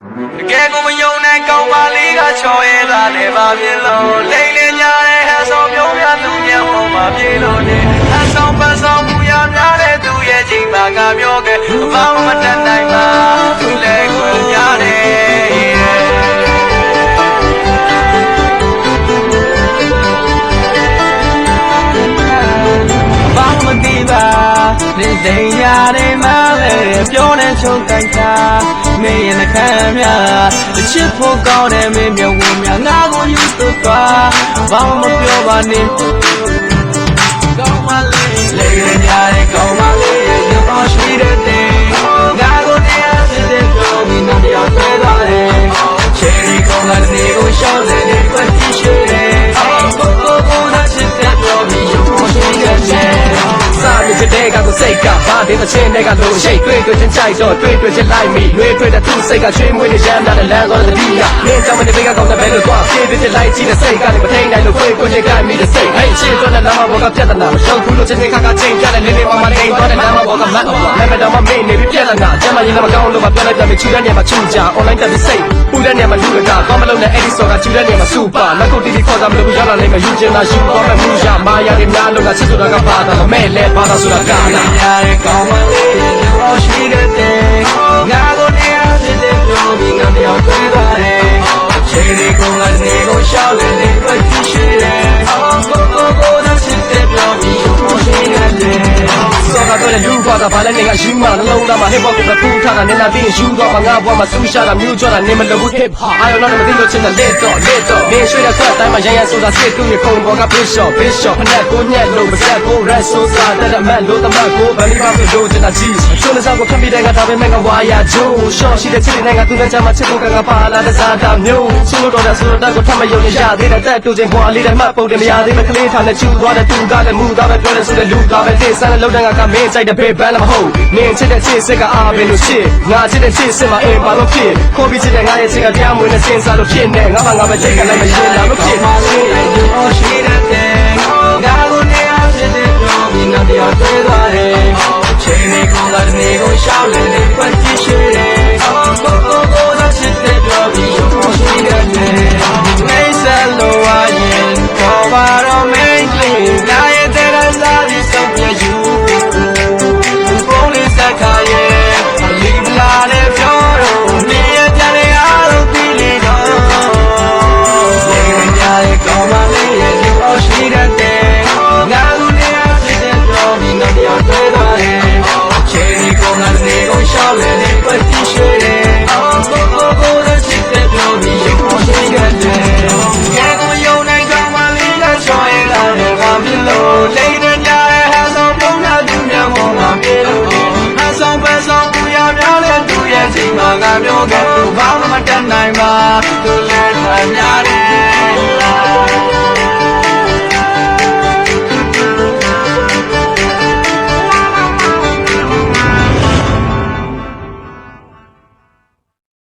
တကယ်ကိုမယုံနိုင်ကောင်းပါလေးကချော်ရဲတာလည်းပါပြလို့လိမ့်လေညာတဲ့ဟန်ဆောင်ပြုံးရသူမျက်မှောက်မှာပြေလို့နေဟန်ဆောင်ပန်းဆောင်မူရများတဲ့သူရဲ့ချိန်မှာကပြောခဲ့ နေစိမ်ရတယ်မလဲပြောနေချုပ်တိုက်တာမင်းရဲ့နှခမ်းများတစ်ချစ်ဖို့ကောင်းတယ်မင်းမျက်ဝန်းများငါကိုယူသွသွားဘာမှမပြောပါနဲ့ ကကိုစိတ်ကဘာတဲ့ချင်းတဲ့ကလို့ရှိတ်တွေ့တွေ့ချင်းကြိုက်တော့တွေ့တွေ့ချင်းလိုက်မိတွေ့တွေ့တဲ့သူ့စိတ်ကချွေးမွေးနေရမ်းတာလမ်းကောတဲ့ဒီကမင်းကြောင့်မနေဘဲကကောင်းတဲ့ဘဲလို့တော့ပြေးပြေးချင်းလိုက်ကြည့်တဲ့စိတ်ကလည်းမထိန်နိုင်လို့ကိုယ်ကိုယ်ချင်းကမိတဲ့စိတ်ဟဲ့ရှင်းတော့တဲ့နာမဘောကပြတ်တဲ့နာမရှောက်ဘူးလို့ချင်းချင်းခါခါချင်းကြတဲ့လေးလေးမမနေတော့တဲ့နာမဘောကမတ်နာမတော်မမေ့နေပြီပြက်လာတာကျမရင်လည်းမကောင်းလို့မပြောလိုက်တယ်မချူတဲ့နေရာမှာချူကြ online တက်ပြီးစိတ်ပူတဲ့နေရာမှာလူကကောင်းမလို့နဲ့အဲ့ဒီဆောကချူတဲ့နေရာမှာစူပါလက်ကိုတီတီခေါ်တာမလို့ရောက်လာနိုင်မှာယူချင်တာယူတော့မှမူရမာယာတွေများလို့ကချစ်ဆိုတာကပါတာမမဲ့လဲပါတာဆိုတာကကာလာရတဲ့ကောင်းမလေးရောရှိတဲ့ငါကိုတရားစစ်တဲ့ပြောပြီးငါတယောက်တွေ့သွား စောကတော့လေလူကွာကဘာလဲနေကယူမနှလုံးသားမှာ hip hop ကိုပူထားတာနင်းလာပြီးယူတော့ငါဘွားမှာဆူရှာတာမြူးကြတာနေမလို့ hip hop အာရုံတော့မသိလို့ချင်တဲ့လက်တော့လက်တော့နေရွှေတဲ့ခွက်တိုင်းမှာရရဆိုတာစစ်တူရခုံပေါ်က bishop bishop ဖက်ကိုညက်လို့မဆက်ကို red so စားတဲ့မန်လို့တမတ်ကိုဗလီပါလို့ချင်တာကြီးချိုးနေစားကိုဖမ်းပြီးတဲ့ကဒါပဲမဲ့ကဝါယာဂျိုး short ရှိတဲ့ချစ်တဲ့နိုင်ငံသူနဲ့ချမ်းမချစ်ဖို့ကကပါလာတဲ့စားတာမျိုးဆိုလို့တော့တဲ့ဆိုတော့ကိုထမယုံနေရသေးတဲ့တက်တူချင်းဘွာလေးတဲ့မှတ်ပုံတယ်မရသေးမကလေးထားနဲ့ချူသွားတဲ့သူကလည်းမူသားပဲပြောနေဆိုတဲ့လူသားပဲတေးဆန်းတဲ့လောက်တဲ့ကမင်းဆိုင်တဲ့ဘေးဘန်းလည်းမဟုတ်နင်းချစ်တဲ့ချစ်စစ်ကအားပဲလို့ရှစ်ငါချစ်တဲ့ချစ်စစ်မှာအင်းပါလို့ဖြစ်ခိုးပြီးချစ်တဲ့ငါရဲ့ချစ်ကတရားမွေးနဲ့စင်စားလို့ဖြစ်နေငါမှငါပဲချိတ်ကလည်းမရှင်းလာလို့ဖြစ်ကောင်းမလေးရောရှိတဲ့ငါကိုတရားစစ်တဲ့ပြောပြီးငါတယောက်တွေ့သွားတယ် နိုင်ကောင်းမလေးကချော်ရလာတယ်ငါပြလို့လိမ့်တဲ့ကြတဲ့ဟန်ဆောင်ပုံနာသူမျက်မှောက်မှာပြေလို့ဟန်ဆောင်ပဲဆောင်သူရများတဲ့